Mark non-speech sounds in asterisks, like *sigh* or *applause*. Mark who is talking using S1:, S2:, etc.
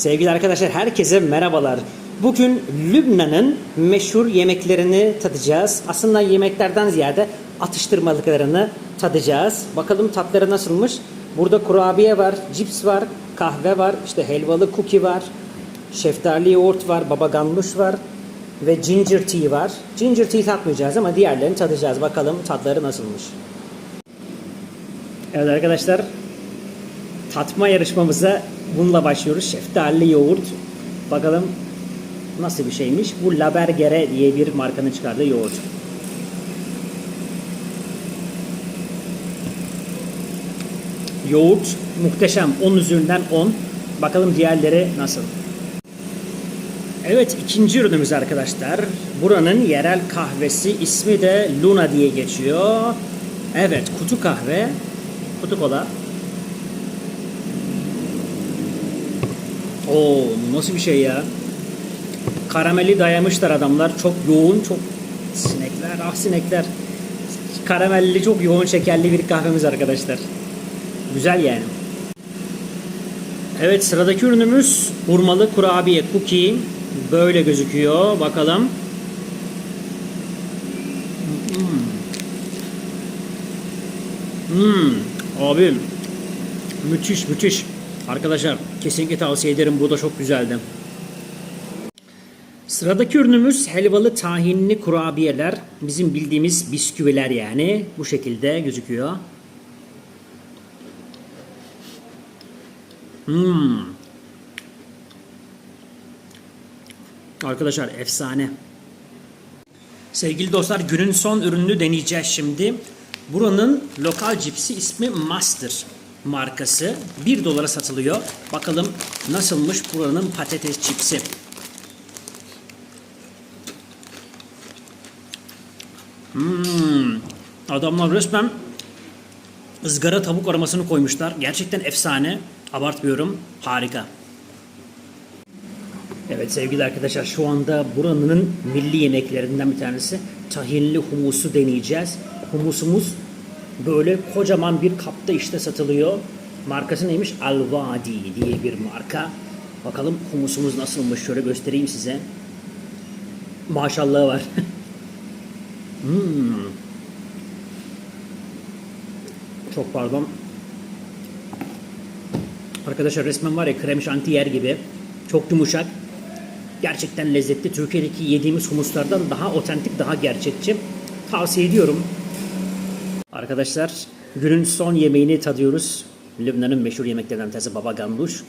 S1: Sevgili arkadaşlar herkese merhabalar. Bugün Lübnan'ın meşhur yemeklerini tadacağız. Aslında yemeklerden ziyade atıştırmalıklarını tadacağız. Bakalım tatları nasılmış. Burada kurabiye var, cips var, kahve var, işte helvalı cookie var, şeftali yoğurt var, baba ganoush var ve ginger tea var. Ginger tea tatmayacağız ama diğerlerini tadacağız. Bakalım tatları nasılmış. Evet arkadaşlar tatma yarışmamıza bununla başlıyoruz. Şeftali yoğurt. Bakalım nasıl bir şeymiş. Bu Labergere diye bir markanın çıkardığı yoğurt. Yoğurt muhteşem. 10 üzerinden 10. Bakalım diğerleri nasıl. Evet ikinci ürünümüz arkadaşlar. Buranın yerel kahvesi ismi de Luna diye geçiyor. Evet kutu kahve. Kutu kola. Oo nasıl bir şey ya? Karameli dayamışlar adamlar. Çok yoğun, çok sinekler, ah sinekler. Karamelli, çok yoğun şekerli bir kahvemiz arkadaşlar. Güzel yani. Evet sıradaki ürünümüz hurmalı kurabiye cookie. Böyle gözüküyor. Bakalım. Hmm. Hmm. Abi müthiş müthiş. Arkadaşlar kesinlikle tavsiye ederim. Bu da çok güzeldi. Sıradaki ürünümüz helvalı tahinli kurabiyeler. Bizim bildiğimiz bisküviler yani. Bu şekilde gözüküyor. Hmm. Arkadaşlar efsane. Sevgili dostlar günün son ürününü deneyeceğiz şimdi. Buranın lokal cipsi ismi Master markası. 1 dolara satılıyor. Bakalım nasılmış buranın patates cipsi. Hmm. Adamlar resmen ızgara tavuk aromasını koymuşlar. Gerçekten efsane. Abartmıyorum. Harika. Evet sevgili arkadaşlar şu anda buranın milli yemeklerinden bir tanesi tahinli humusu deneyeceğiz. Humusumuz böyle kocaman bir kapta işte satılıyor. Markası neymiş? Al-Vadi diye bir marka. Bakalım humusumuz nasılmış şöyle göstereyim size. Maşallah var. *laughs* hmm. Çok pardon. Arkadaşlar resmen var ya krem şanti yer gibi. Çok yumuşak. Gerçekten lezzetli. Türkiye'deki yediğimiz humuslardan daha otentik, daha gerçekçi. Tavsiye ediyorum. Arkadaşlar günün son yemeğini tadıyoruz. Lübnan'ın meşhur yemeklerinden tanesi baba ganoush.